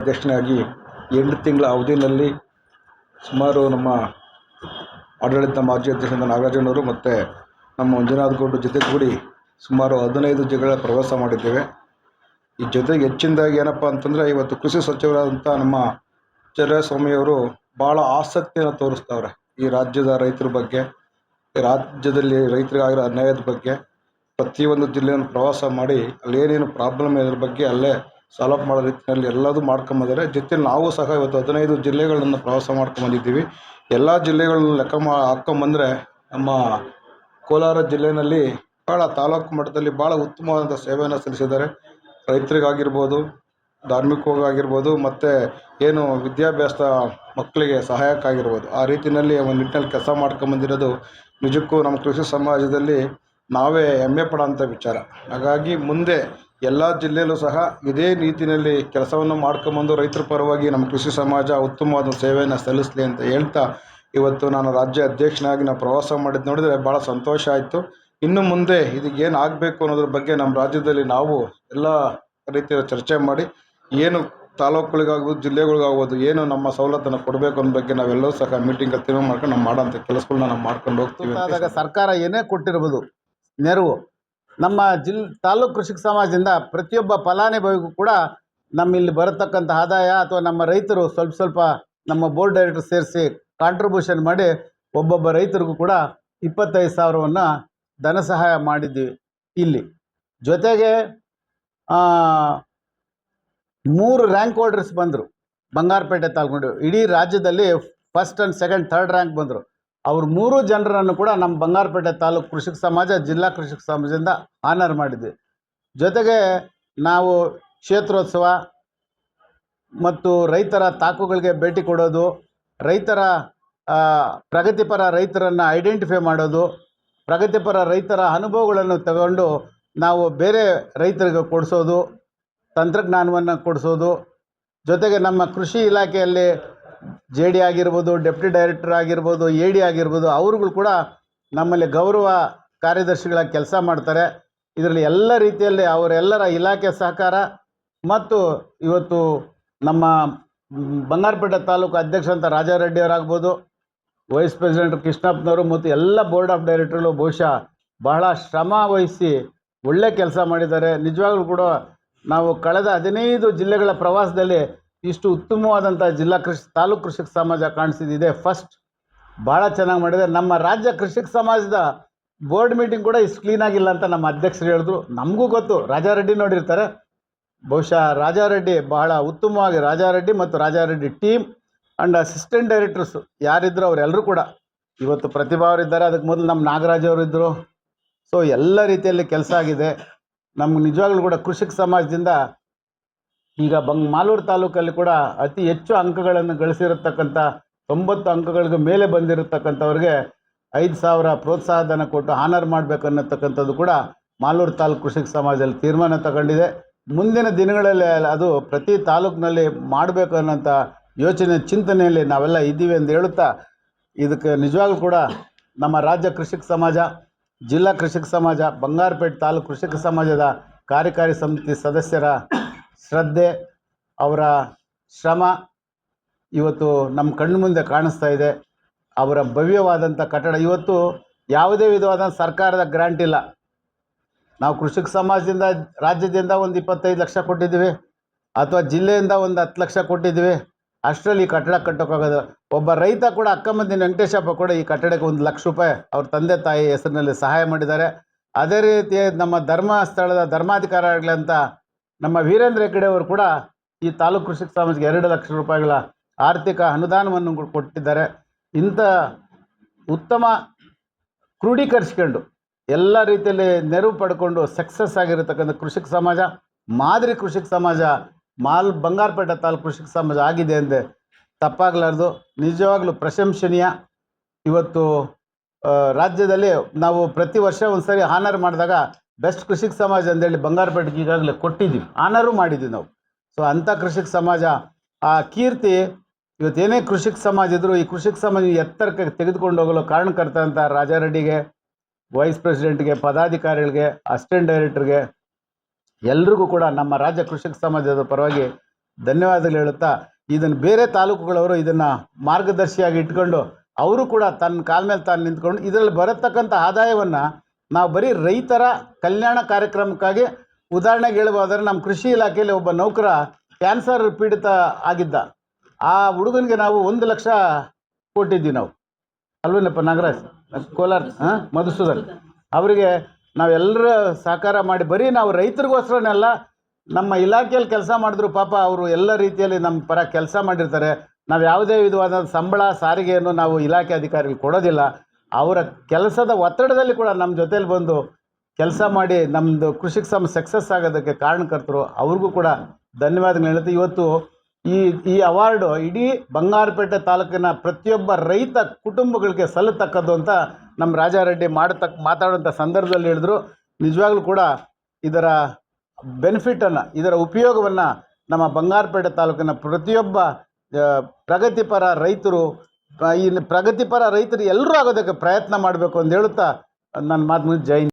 ಅಧ್ಯಕ್ಷನಾಗಿ ಎಂಟು ತಿಂಗಳ ಅವಧಿಯಲ್ಲಿ ಸುಮಾರು ನಮ್ಮ ಆಡಳಿತ ಮಾಜಿ ಅಧ್ಯಕ್ಷ ನಾಗರಾಜನವರು ಮತ್ತು ನಮ್ಮ ಮಂಜುನಾಥ್ ಗೌಡ್ರ ಜೊತೆಗೂಡಿ ಸುಮಾರು ಹದಿನೈದು ಜಿಲ್ಲೆಗಳ ಪ್ರವಾಸ ಮಾಡಿದ್ದೇವೆ. ಈ ಜೊತೆಗೆ ಹೆಚ್ಚಿನದಾಗಿ ಏನಪ್ಪ ಅಂತಂದರೆ ಇವತ್ತು ಕೃಷಿ ಸಚಿವರಾದಂಥ ನಮ್ಮ ಸ್ವಾಮಿಯವರು ಭಾಳ ಆಸಕ್ತಿಯನ್ನು ತೋರಿಸ್ತವ್ರೆ ಈ ರಾಜ್ಯದ ರೈತರ ಬಗ್ಗೆ ರಾಜ್ಯದಲ್ಲಿ ರೈತರಿಗಾಗಿರೋ ಅನ್ಯಾಯದ ಬಗ್ಗೆ. ಪ್ರತಿಯೊಂದು ಜಿಲ್ಲೆಯನ್ನು ಪ್ರವಾಸ ಮಾಡಿ ಅಲ್ಲೇನೇನು ಪ್ರಾಬ್ಲಮ್ ಇದ್ರ ಬಗ್ಗೆ ಅಲ್ಲೇ ಸಾಲ್ವ್ ಮಾಡೋ ರೀತಿಯಲ್ಲಿ ಎಲ್ಲದೂ ಮಾಡ್ಕೊಂಬಂದಿದ್ದಾರೆ ಜೊತೆಲಿ ನಾವು ಸಹ ಇವತ್ತು ಹದಿನೈದು ಜಿಲ್ಲೆಗಳನ್ನು ಪ್ರವಾಸ ಮಾಡ್ಕೊಂಬಂದಿದ್ದೀವಿ ಎಲ್ಲ ಜಿಲ್ಲೆಗಳನ್ನ ಲೆಕ್ಕ ಮಾ ಹಾಕ್ಕೊಂಬಂದ್ರೆ ನಮ್ಮ ಕೋಲಾರ ಜಿಲ್ಲೆಯಲ್ಲಿ ಭಾಳ ತಾಲೂಕು ಮಟ್ಟದಲ್ಲಿ ಭಾಳ ಉತ್ತಮವಾದಂಥ ಸೇವೆಯನ್ನು ಸಲ್ಲಿಸಿದ್ದಾರೆ. ರೈತರಿಗಾಗಿರ್ಬೋದು ಧಾರ್ಮಿಕವಾಗಿರ್ಬೋದು ಮತ್ತು ಏನು ವಿದ್ಯಾಭ್ಯಾಸ ಮಕ್ಕಳಿಗೆ ಸಹಾಯಕ್ಕಾಗಿರ್ಬೋದು. ಆ ರೀತಿಯಲ್ಲಿ ಒಂದು ನಿಟ್ಟಿನಲ್ಲಿ ಕೆಲಸ ಮಾಡ್ಕೊಂಬಂದಿರೋದು ನಿಜಕ್ಕೂ ನಮ್ಮ ಕೃಷಿ ಸಮಾಜದಲ್ಲಿ ನಾವೇ ಹೆಮ್ಮೆ ಪಡೋಂಥ ವಿಚಾರ. ಹಾಗಾಗಿ ಮುಂದೆ ಎಲ್ಲ ಜಿಲ್ಲೆಯಲ್ಲೂ ಸಹ ಇದೇ ರೀತಿಯಲ್ಲಿ ಕೆಲಸವನ್ನು ಮಾಡ್ಕೊಂಬಂದು ರೈತರ ಪರವಾಗಿ ನಮ್ಮ ಕೃಷಿ ಸಮಾಜ ಉತ್ತಮವಾದ ಸೇವೆಯನ್ನು ಸಲ್ಲಿಸಲಿ ಅಂತ ಹೇಳ್ತಾ ಇವತ್ತು ನಾನು ರಾಜ್ಯ ಅಧ್ಯಕ್ಷನಾಗಿ ನಾವು ಪ್ರವಾಸ ಮಾಡಿದ್ದು ನೋಡಿದರೆ ಭಾಳ ಸಂತೋಷ ಆಯಿತು. ಇನ್ನು ಮುಂದೆ ಇದಕ್ಕೆ ಏನು ಆಗಬೇಕು ಅನ್ನೋದ್ರ ಬಗ್ಗೆ ನಮ್ಮ ರಾಜ್ಯದಲ್ಲಿ ನಾವು ಎಲ್ಲ ರೀತಿಯ ಚರ್ಚೆ ಮಾಡಿ ಏನು ತಾಲೂಕುಗಳಿಗಾಗ್ಬೋದು, ಜಿಲ್ಲೆಗಳಿಗಾಗ್ಬೋದು ಏನು ನಮ್ಮ ಸವಲತ್ತನ್ನು ಕೊಡಬೇಕು ಅನ್ನೋ ಬಗ್ಗೆ ನಾವೆಲ್ಲರೂ ಸಹ ಮೀಟಿಂಗ್ ತೀರ್ಮಾನ ಮಾಡ್ಕೊಂಡು ನಾವು ಮಾಡೋಂಥ ಕೆಲಸಗಳನ್ನ ನಾವು ಮಾಡ್ಕೊಂಡು ಹೋಗ್ತೀವಿ ಸರ್ಕಾರ ಏನೇ ಕೊಟ್ಟಿರ್ಬೋದು ನೆರವು. ನಮ್ಮ ಜಿಲ್, ತಾಲೂಕು ಕೃಷಿಕ ಸಮಾಜದಿಂದ ಪ್ರತಿಯೊಬ್ಬ ಫಲಾನುಭವಿಗೂ ಕೂಡ ನಮ್ಮ ಇಲ್ಲಿ ಬರತಕ್ಕಂಥ ಆದಾಯ ಅಥವಾ ನಮ್ಮ ರೈತರು ಸ್ವಲ್ಪ ಸ್ವಲ್ಪ ನಮ್ಮ ಬೋರ್ಡ್ ಡೈರೆಕ್ಟರ್ ಸೇರಿಸಿ ಕಾಂಟ್ರಿಬ್ಯೂಷನ್ ಮಾಡಿ ಒಬ್ಬೊಬ್ಬ ರೈತರಿಗೂ ಕೂಡ ಇಪ್ಪತ್ತೈದು ಸಾವಿರವನ್ನು ಧನ ಸಹಾಯ ಮಾಡಿದ್ದೀವಿ ಇಲ್ಲಿ. ಜೊತೆಗೆ ಮೂರು ರ್ಯಾಂಕ್ ಹೋಲ್ಡರ್ಸ್ ಬಂದರು. ಬಂಗಾರಪೇಟೆ ತಾಲೂಕು. ಇಡೀ ರಾಜ್ಯದಲ್ಲಿ first and second third rank ಬಂದರು. ಅವ್ರ ಮೂರು ಜನರನ್ನು ಕೂಡ ನಮ್ಮ ಬಂಗಾರಪೇಟೆ ತಾಲೂಕು ಕೃಷಿಕ ಸಮಾಜ, ಜಿಲ್ಲಾ ಕೃಷಿಕ ಸಮಾಜದಿಂದ ಆನರ್ ಮಾಡಿದ್ವಿ. ಜೊತೆಗೆ ನಾವು ಕ್ಷೇತ್ರೋತ್ಸವ ಮತ್ತು ರೈತರ ತಾಕುಗಳಿಗೆ ಭೇಟಿ ಕೊಡೋದು, ರೈತರ ಪ್ರಗತಿಪರ ರೈತರನ್ನು ಐಡೆಂಟಿಫೈ ಮಾಡೋದು, ಪ್ರಗತಿಪರ ರೈತರ ಅನುಭವಗಳನ್ನು ತಗೊಂಡು ನಾವು ಬೇರೆ ರೈತರಿಗೆ ಕೊಡಿಸೋದು, ತಂತ್ರಜ್ಞಾನವನ್ನು ಕೊಡಿಸೋದು, ಜೊತೆಗೆ ನಮ್ಮ ಕೃಷಿ ಇಲಾಖೆಯಲ್ಲಿ ಜೆ ಡಿ ಆಗಿರ್ಬೋದು ಡೆಪ್ಟಿ ಡೈರೆಕ್ಟರ್ ಆಗಿರ್ಬೋದು ಎ ಡಿ ಆಗಿರ್ಬೋದು, ಅವ್ರುಗಳು ಕೂಡ ನಮ್ಮಲ್ಲಿ ಗೌರವ ಕಾರ್ಯದರ್ಶಿಗಳಾಗಿ ಕೆಲಸ ಮಾಡ್ತಾರೆ. ಇದರಲ್ಲಿ ಎಲ್ಲ ರೀತಿಯಲ್ಲಿ ಅವರೆಲ್ಲರ ಇಲಾಖೆ ಸಹಕಾರ ಮತ್ತು ಇವತ್ತು ನಮ್ಮ ಬಂಗಾರಪೇಟೆ ತಾಲೂಕು ಅಧ್ಯಕ್ಷ ಅಂತ ರಾಜಾರೆಡ್ಡಿ ಅವರಾಗ್ಬೋದು ವೈಸ್ ಪ್ರೆಸಿಡೆಂಟ್ ಕೃಷ್ಣಪ್ಪನವರು ಮತ್ತು ಎಲ್ಲ ಬೋರ್ಡ್ ಆಫ್ ಡೈರೆಕ್ಟರ್ಗಳು ಬಹುಶಃ ಬಹಳ ಶ್ರಮ ವಹಿಸಿ ಒಳ್ಳೆ ಕೆಲಸ ಮಾಡಿದ್ದಾರೆ. ನಿಜವಾಗ್ಲೂ ಕೂಡ ನಾವು ಕಳೆದ ಹದಿನೈದು ಜಿಲ್ಲೆಗಳ ಪ್ರವಾಸದಲ್ಲಿ ಇಷ್ಟು ಉತ್ತಮವಾದಂಥ ಜಿಲ್ಲಾ ಕೃಷಿ, ತಾಲೂಕು ಕೃಷಿಕ ಸಮಾಜ ಕಾಣಿಸಿದ್ದಿದೆ ಫಸ್ಟ್ ಭಾಳ ಚೆನ್ನಾಗಿ ಮಾಡಿದೆ. ನಮ್ಮ ರಾಜ್ಯ ಕೃಷಿಕ ಸಮಾಜದ ಬೋರ್ಡ್ ಮೀಟಿಂಗ್ ಕೂಡ ಇಷ್ಟು ಕ್ಲೀನಾಗಿಲ್ಲ ಅಂತ ನಮ್ಮ ಅಧ್ಯಕ್ಷರು ಹೇಳಿದ್ರು. ನಮಗೂ ಗೊತ್ತು. ರಾಜಾರೆಡ್ಡಿ ನೋಡಿರ್ತಾರೆ. ಬಹುಶಃ ರಾಜಾರೆಡ್ಡಿ ಬಹಳ ಉತ್ತಮವಾಗಿ ರಾಜಾರೆಡ್ಡಿ ಮತ್ತು Rajareddy team and assistant directors ಯಾರಿದ್ರು ಅವರೆಲ್ಲರೂ ಕೂಡ ಇವತ್ತು ಪ್ರತಿಭಾ ಅವರಿದ್ದಾರೆ ಅದಕ್ಕೆ ಮೊದಲು ನಮ್ಮ ನಾಗರಾಜ್ ಅವರು ಇದ್ದರು ಸೊ ಎಲ್ಲ ರೀತಿಯಲ್ಲಿ ಕೆಲಸ ಆಗಿದೆ. ನಮ್ಗೆ ನಿಜವಾಗ್ಲೂ ಕೂಡ ಕೃಷಿಕ ಸಮಾಜದಿಂದ ಈಗ ಬಂಗ್ ಮಾಲೂರು ತಾಲೂಕಲ್ಲಿ ಕೂಡ ಅತಿ ಹೆಚ್ಚು ಅಂಕಗಳನ್ನು ಗಳಿಸಿರತಕ್ಕಂಥ ತೊಂಬತ್ತು ಅಂಕಗಳಿಗೆ ಮೇಲೆ ಬಂದಿರತಕ್ಕಂಥವ್ರಿಗೆ ಐದು ಸಾವಿರ ಪ್ರೋತ್ಸಾಹಧನ ಕೊಟ್ಟು ಆನರ್ ಮಾಡಬೇಕು ಅನ್ನತಕ್ಕಂಥದ್ದು ಕೂಡ ಮಾಲೂರು ತಾಲೂಕು ಕೃಷಿಕ ಸಮಾಜದಲ್ಲಿ ತೀರ್ಮಾನ ತಗೊಂಡಿದೆ. ಮುಂದಿನ ದಿನಗಳಲ್ಲಿ ಅದು ಪ್ರತಿ ತಾಲೂಕಿನಲ್ಲಿ ಮಾಡಬೇಕು ಅನ್ನೋಂಥ ಯೋಚನೆ, ಚಿಂತನೆಯಲ್ಲಿ ನಾವೆಲ್ಲ ಇದ್ದೀವಿ ಎಂದು ಹೇಳುತ್ತಾ, ಇದಕ್ಕೆ ನಿಜವಾಗ್ಲೂ ಕೂಡ ನಮ್ಮ ರಾಜ್ಯ ಕೃಷಿಕ ಸಮಾಜ, ಜಿಲ್ಲಾ ಕೃಷಿಕ ಸಮಾಜ, ಬಂಗಾರಪೇಟೆ ತಾಲೂಕು ಕೃಷಿಕ ಸಮಾಜದ ಕಾರ್ಯಕಾರಿ ಸಮಿತಿ ಸದಸ್ಯರ ಶ್ರದ್ಧೆ, ಅವರ ಶ್ರಮ ಇವತ್ತು ನಮ್ಮ ಕಣ್ಣು ಮುಂದೆ ಕಾಣಿಸ್ತಾ ಇದೆ. ಅವರ ಭವ್ಯವಾದಂಥ ಕಟ್ಟಡ. ಇವತ್ತು ಯಾವುದೇ ವಿಧವಾದ ಸರ್ಕಾರದ ಗ್ರ್ಯಾಂಟ್ ಇಲ್ಲ. ನಾವು ಕೃಷಿಕ ಸಮಾಜದಿಂದ, ರಾಜ್ಯದಿಂದ ಒಂದು ಇಪ್ಪತ್ತೈದು ಲಕ್ಷ ಕೊಟ್ಟಿದ್ದೀವಿ. ಅಥವಾ ಜಿಲ್ಲೆಯಿಂದ ಒಂದು ಹತ್ತು ಲಕ್ಷ ಕೊಟ್ಟಿದ್ದೀವಿ. ಅಷ್ಟರಲ್ಲಿ ಈ ಕಟ್ಟಡ ಕಟ್ಟೋಕ್ಕಾಗೋದು ಒಬ್ಬ ರೈತ ಕೂಡ ಅಕ್ಕಮಂದಿನ ವೆಂಕಟೇಶಪ್ಪ ಕೂಡ ಈ ಕಟ್ಟಡಕ್ಕೆ ಒಂದು ಲಕ್ಷ ರೂಪಾಯಿ ಅವ್ರ ತಂದೆ ತಾಯಿ ಹೆಸರಿನಲ್ಲಿ ಸಹಾಯ ಮಾಡಿದ್ದಾರೆ. ಅದೇ ರೀತಿ ನಮ್ಮ ಧರ್ಮಸ್ಥಳದ ಧರ್ಮಾಧಿಕಾರಿಗಳಂತ ನಮ್ಮ ವೀರೇಂದ್ರ ಹೆಗ್ಗಡೆ ಅವರು ಕೂಡ ಈ ತಾಲೂಕು ಕೃಷಿ ಸಮಾಜಕ್ಕೆ ಎರಡು ಲಕ್ಷ ರೂಪಾಯಿಗಳ ಆರ್ಥಿಕ ಅನುದಾನವನ್ನು ಕೊಟ್ಟಿದ್ದಾರೆ. ಇಂಥ ಉತ್ತಮ ಕ್ರೋಢೀಕರಿಸ್ಕೊಂಡು ಎಲ್ಲ ರೀತಿಯಲ್ಲಿ ನೆರವು ಪಡ್ಕೊಂಡು ಸಕ್ಸಸ್ ಆಗಿರತಕ್ಕಂಥ ಕೃಷಿಕ ಸಮಾಜ, ಮಾದರಿ ಕೃಷಿಕ ಸಮಾಜ, ಮಾಲ್ ಬಂಗಾರಪೇಟೆ ತಾಲೂಕು ಕೃಷಿಕ ಸಮಾಜ ಆಗಿದೆ ಅಂದರೆ ತಪ್ಪಾಗಲಾರ್ದು. ನಿಜವಾಗ್ಲೂ ಪ್ರಶಂಸನೀಯ. ಇವತ್ತು ರಾಜ್ಯದಲ್ಲಿ ನಾವು ಪ್ರತಿ ವರ್ಷ ಒಂದು ಸರಿ ಹಾನರ್ ಮಾಡಿದಾಗ ಬೆಸ್ಟ್ ಕೃಷಿಕ ಸಮಾಜ ಅಂತೇಳಿ ಬಂಗಾರಪೇಟೆಗೆ ಈಗಾಗಲೇ ಕೊಟ್ಟಿದ್ದೀವಿ. ಆನರು ಮಾಡಿದ್ದೀವಿ ನಾವು. ಸೊ ಅಂಥ ಕೃಷಿಕ ಸಮಾಜ, ಆ ಕೀರ್ತಿ ಇವತ್ತೇನೇ ಕೃಷಿಕ ಸಮಾಜ ಇದ್ದರೂ ಈ ಕೃಷಿಕ ಸಮಾಜ ಎತ್ತರಕ್ಕೆ ತೆಗೆದುಕೊಂಡು ಹೋಗಲು ಕಾರಣಕರ್ತ ಅಂತ ರಾಜಾರೆಡ್ಡಿಗೆ ವೈಸ್ ಪ್ರೆಸಿಡೆಂಟ್ಗೆ ಪದಾಧಿಕಾರಿಗಳಿಗೆ ಅಸಿಸ್ಟೆಂಟ್ ಡೈರೆಕ್ಟರ್ಗೆ ಎಲ್ರಿಗೂ ಕೂಡ ನಮ್ಮ ರಾಜ್ಯ ಕೃಷಿಕ ಸಮಾಜದ ಪರವಾಗಿ ಧನ್ಯವಾದಗಳು ಹೇಳುತ್ತಾ, ಇದನ್ನು ಬೇರೆ ತಾಲೂಕುಗಳವರು ಇದನ್ನು ಮಾರ್ಗದರ್ಶಿಯಾಗಿ ಇಟ್ಕೊಂಡು, ಅವರು ಕೂಡ ತನ್ನ ಕಾಲ ಮೇಲೆ ತಾನು ನಿಂತ್ಕೊಂಡು, ಇದರಲ್ಲಿ ಬರತಕ್ಕಂಥ ಆದಾಯವನ್ನು ನಾವು ಬರೀ ರೈತರ ಕಲ್ಯಾಣ ಕಾರ್ಯಕ್ರಮಕ್ಕಾಗಿ ಉದಾಹರಣೆಗೆ ಹೇಳ್ಬೋದಾದ್ರೆ ನಮ್ಮ ಕೃಷಿ ಇಲಾಖೆಯಲ್ಲಿ ಒಬ್ಬ ನೌಕರ ಕ್ಯಾನ್ಸರ್ ಪೀಡಿತ ಆಗಿದ್ದ. ಆ ಹುಡುಗನಿಗೆ ನಾವು ಒಂದು ಲಕ್ಷ ಕೊಟ್ಟಿದ್ವಿ ನಾವು. ಅಲ್ವೇನಪ್ಪ ನಾಗರಾಜ್? ಕೋಲಾರ ಮಧುಸೂದನ್. ಅವರಿಗೆ ನಾವೆಲ್ಲರ ಸಹಕಾರ ಮಾಡಿ ಬರೀ ನಾವು ರೈತರಿಗೋಸ್ಕರನೆಲ್ಲ ನಮ್ಮ ಇಲಾಖೆಯಲ್ಲಿ ಕೆಲಸ ಮಾಡಿದ್ರು ಪಾಪ ಅವರು ಎಲ್ಲ ರೀತಿಯಲ್ಲಿ ನಮ್ಮ ಪರ ಕೆಲಸ ಮಾಡಿರ್ತಾರೆ. ನಾವು ಯಾವುದೇ ವಿಧವಾದ ಸಂಬಳ, ಸಾರಿಗೆಯನ್ನು ನಾವು ಇಲಾಖೆ ಅಧಿಕಾರಿಗಳು ಕೊಡೋದಿಲ್ಲ. ಅವರ ಕೆಲಸದ ಒತ್ತಡದಲ್ಲಿ ಕೂಡ ನಮ್ಮ ಜೊತೇಲಿ ಬಂದು ಕೆಲಸ ಮಾಡಿ ನಮ್ಮದು ಕೃಷಿಗೆ ಸಮ ಸಕ್ಸಸ್ ಆಗೋದಕ್ಕೆ ಕಾರಣಕರ್ತರು, ಅವ್ರಿಗೂ ಕೂಡ ಧನ್ಯವಾದಗಳು ಹೇಳುತ್ತೆ. ಇವತ್ತು ಈ ಈ ಅವಾರ್ಡು ಇಡೀ ಬಂಗಾರಪೇಟೆ ತಾಲೂಕಿನ ಪ್ರತಿಯೊಬ್ಬ ರೈತ ಕುಟುಂಬಗಳಿಗೆ ಸಲ್ಲತಕ್ಕದ್ದು ಅಂತ ನಮ್ಮ ರಾಜಾರೆಡ್ಡಿ ಮಾಡತಕ್ಕ ಮಾತಾಡುವಂಥ ಸಂದರ್ಭದಲ್ಲಿ ಹೇಳಿದ್ರು. ನಿಜವಾಗ್ಲೂ ಕೂಡ ಇದರ ಬೆನಿಫಿಟನ್ನು ಇದರ ಉಪಯೋಗವನ್ನು ನಮ್ಮ ಬಂಗಾರಪೇಟೆ ತಾಲೂಕಿನ ಪ್ರತಿಯೊಬ್ಬ ಪ್ರಗತಿಪರ ರೈತರು ಈ ಪ್ರಗತಿಪರ ರೈತರು ಎಲ್ಲರೂ ಆಗೋದಕ್ಕೆ ಪ್ರಯತ್ನ ಮಾಡಬೇಕು ಅಂತ ಹೇಳುತ್ತಾ ನನ್ನ ಮಾತು ಮುಗಿಸಿ ಜೈ.